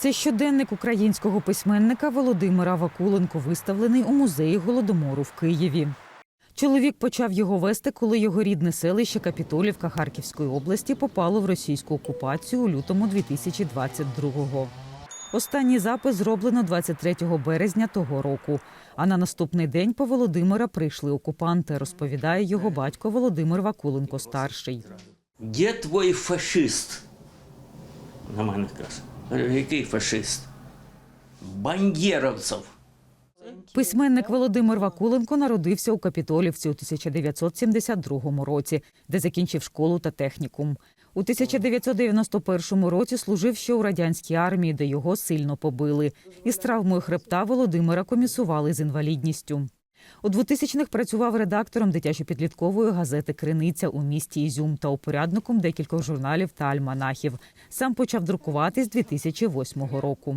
Це щоденник українського письменника Володимира Вакуленко, виставлений у музеї голодомору в Києві. Чоловік почав його вести, коли його рідне селище Капітолівка Харківської області попало в російську окупацію у лютому 2022-го. Останній запис зроблено 23 березня того року. А на наступний день по Володимира прийшли окупанти, розповідає його батько Володимир Вакуленко старший. Де твій фашист? На мене каже. Який фашист? Бандєровців. Письменник Володимир Вакуленко народився у Капітолівці у 1972 році, де закінчив школу та технікум. У 1991 році служив ще у радянській армії, де його сильно побили. Із травмою хребта Володимира комісували з інвалідністю. У 2000-х працював редактором дитячо-підліткової газети Криниця у місті Ізюм та упорядником декількох журналів та альманахів. Сам почав друкувати з 2008 року.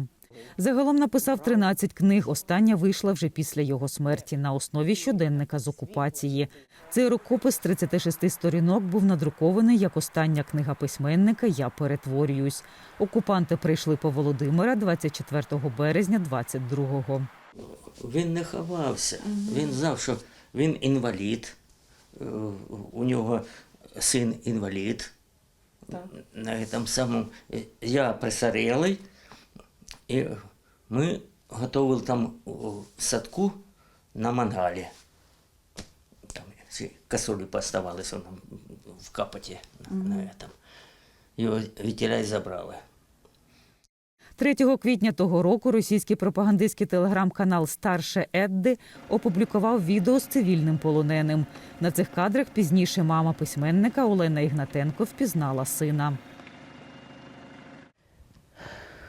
Загалом написав 13 книг. Остання вийшла вже після його смерті на основі щоденника з окупації. Цей рукопис 36 сторінок був надрукований як остання книга письменника Я перетворююсь. Окупанти прийшли по Володимира 24 березня 22-го. Він не ховався. Він знав, що він інвалід. Е, У нього син інвалід. На цьому самому е, я присарілий. І ми готували там садку на мангалі. Там ці касулі поставалися нам в капоті на, на этом. Його вітіля забрали. 3 квітня того року російський пропагандистський телеграм-канал Старше Едди опублікував відео з цивільним полоненим. На цих кадрах пізніше мама письменника Олена Ігнатенко впізнала сина.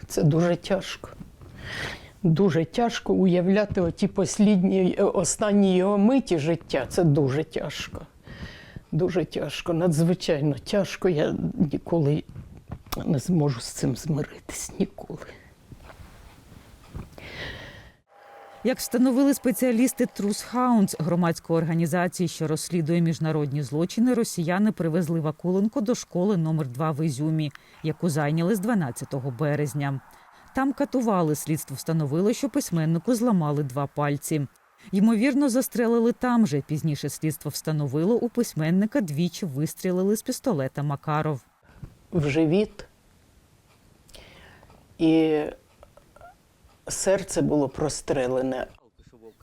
Це дуже тяжко. Дуже тяжко уявляти оті послідні, останні його миті життя. Це дуже тяжко. Дуже тяжко, надзвичайно тяжко. Я ніколи не зможу з цим змиритись. Ніколи. Як встановили спеціалісти Трус Хаунс громадської організації, що розслідує міжнародні злочини, росіяни привезли Вакуленко до школи номер 2 в Ізюмі, яку зайняли з 12 березня. Там катували. Слідство встановило, що письменнику зламали два пальці. Ймовірно, застрелили там же. Пізніше слідство встановило у письменника двічі вистрілили з пістолета Макаров. В живіт. І серце було прострелене.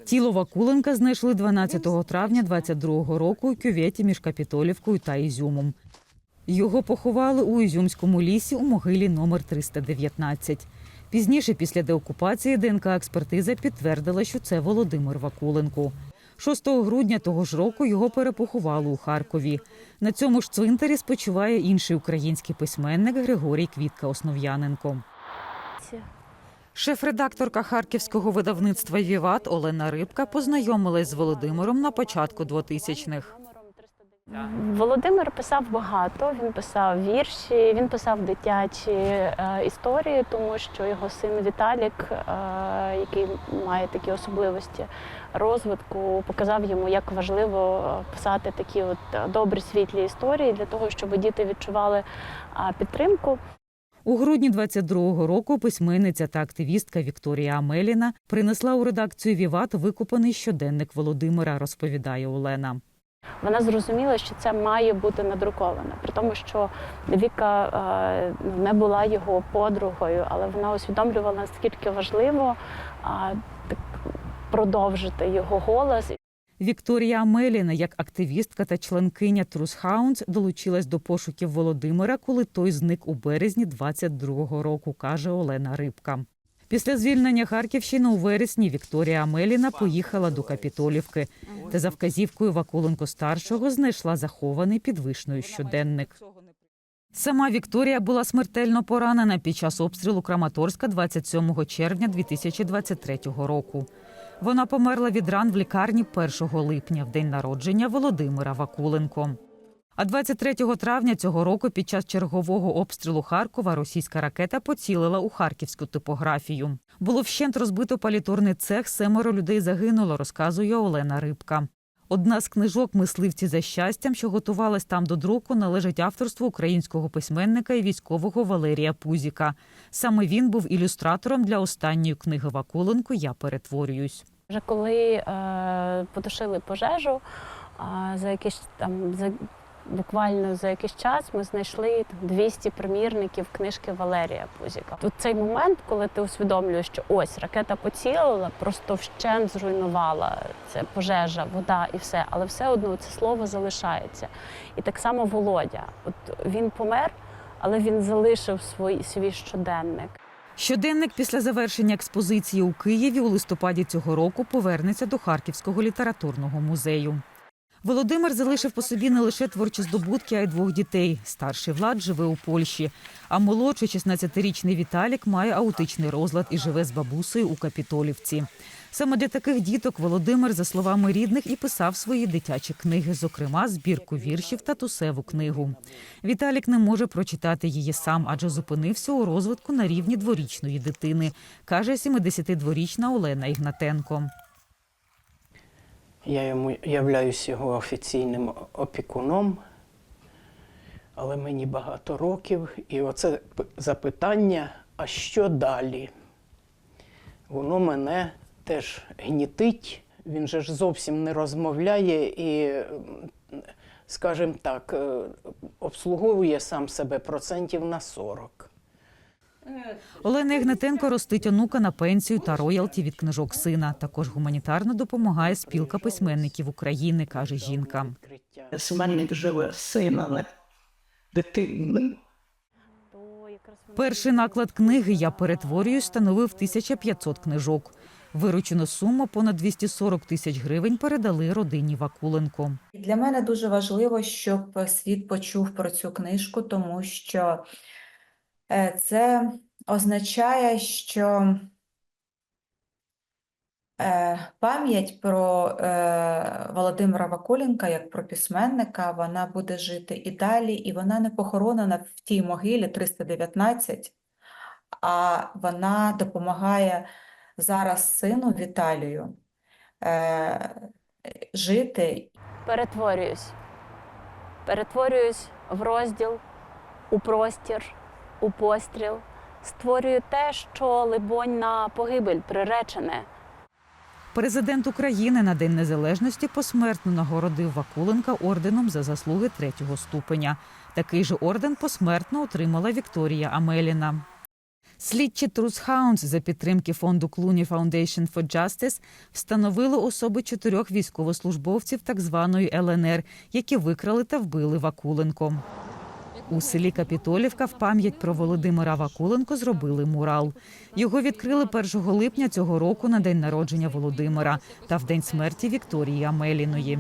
Тіло Вакуленка знайшли 12 травня 22 року у кюветі між Капітолівкою та Ізюмом. Його поховали у Ізюмському лісі у могилі номер 319. Пізніше, після деокупації, ДНК-експертиза підтвердила, що це Володимир Вакуленко. 6 грудня того ж року його перепоховали у Харкові. На цьому ж цвинтарі спочиває інший український письменник Григорій Квітка Основ'яненко. Шеф-редакторка харківського видавництва Віват Олена Рибка познайомилась з Володимиром на початку 2000-х. Володимир писав багато. Він писав вірші, він писав дитячі е, історії, тому що його син Віталік, е, який має такі особливості розвитку, показав йому, як важливо е, писати такі от е, добрі світлі історії для того, щоб діти відчували е, підтримку. У грудні 22-го року письменниця та активістка Вікторія Амеліна принесла у редакцію Віват викупаний щоденник Володимира, розповідає Олена. Вона зрозуміла, що це має бути надруковано, при тому, що Віка е, не була його подругою, але вона усвідомлювала, наскільки важливо е, продовжити його голос. Вікторія Амеліна, як активістка та членкиня Трус Хаунс, долучилась до пошуків Володимира, коли той зник у березні 22-го року, каже Олена Рибка. Після звільнення Харківщини у вересні Вікторія Амеліна поїхала до Капітолівки, де за вказівкою Вакуленко старшого знайшла захований під вишною щоденник. Сама Вікторія була смертельно поранена під час обстрілу Краматорська 27 червня 2023 року. Вона померла від ран в лікарні 1 липня, в день народження Володимира Вакуленко. А 23 травня цього року під час чергового обстрілу Харкова російська ракета поцілила у харківську типографію. Було вщент розбито палітурний цех, семеро людей загинуло, розказує Олена Рибка. Одна з книжок Мисливці за щастям, що готувалась там до друку, належить авторству українського письменника і військового Валерія Пузіка. Саме він був ілюстратором для останньої книги Вакуленко Я перетворююсь. Вже коли е, потушили пожежу, а за якийсь там за буквально за якийсь час ми знайшли там 200 примірників книжки Валерія Пузіка. Тут цей момент, коли ти усвідомлюєш, що ось ракета поцілила, просто вщент зруйнувала це пожежа, вода і все, але все одно це слово залишається. І так само Володя. От він помер, але він залишив свій, свій щоденник. Щоденник після завершення експозиції у Києві у листопаді цього року повернеться до Харківського літературного музею. Володимир залишив по собі не лише творчі здобутки, а й двох дітей. Старший Влад живе у Польщі, а молодший 16-річний Віталік має аутичний розлад і живе з бабусею у Капітолівці. Саме для таких діток Володимир, за словами рідних, і писав свої дитячі книги, зокрема збірку віршів та тусеву книгу. Віталік не може прочитати її сам, адже зупинився у розвитку на рівні дворічної дитини, каже 72-річна Олена Ігнатенко. Я йому являюсь його офіційним опікуном, але мені багато років. І оце запитання, а що далі? Воно мене теж гнітить. Він же ж зовсім не розмовляє і, скажімо так, е, обслуговує сам себе процентів на 40. Олена Ігнатенко ростить онука на пенсію та роялті від книжок сина. Також гуманітарно допомагає спілка письменників України, каже жінка. Письменник живе якраз вони- Перший наклад книги Я перетворююсь становив 1500 книжок. Виручену суму понад 240 тисяч гривень передали родині Вакуленко. Для мене дуже важливо, щоб світ почув про цю книжку, тому що це означає, що е, пам'ять про е, Володимира Вакуленка як про письменника, вона буде жити і далі, і вона не похоронена в тій могилі 319, а вона допомагає зараз сину Віталію е, жити перетворююсь. Перетворююсь в розділ, у простір, у постріл. Створюю те, що, либонь, на погибель приречене. Президент України на День Незалежності посмертно нагородив Вакуленка орденом за заслуги третього ступеня. Такий же орден посмертно отримала Вікторія Амеліна. Слідчі Hounds за підтримки фонду Clooney Foundation for Justice встановили особи чотирьох військовослужбовців так званої ЛНР, які викрали та вбили Вакуленко. У селі Капітолівка в пам'ять про Володимира Вакуленко зробили мурал. Його відкрили 1 липня цього року на день народження Володимира та в день смерті Вікторії Амеліної.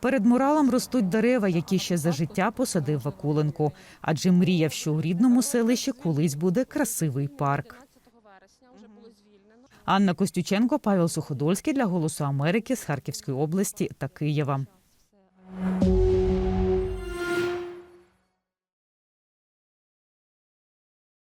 Перед муралом ростуть дерева, які ще за життя посадив Вакуленко, адже мріяв, що у рідному селищі колись буде красивий парк. Анна Костюченко, Павел Суходольський для Голосу Америки з Харківської області та Києва.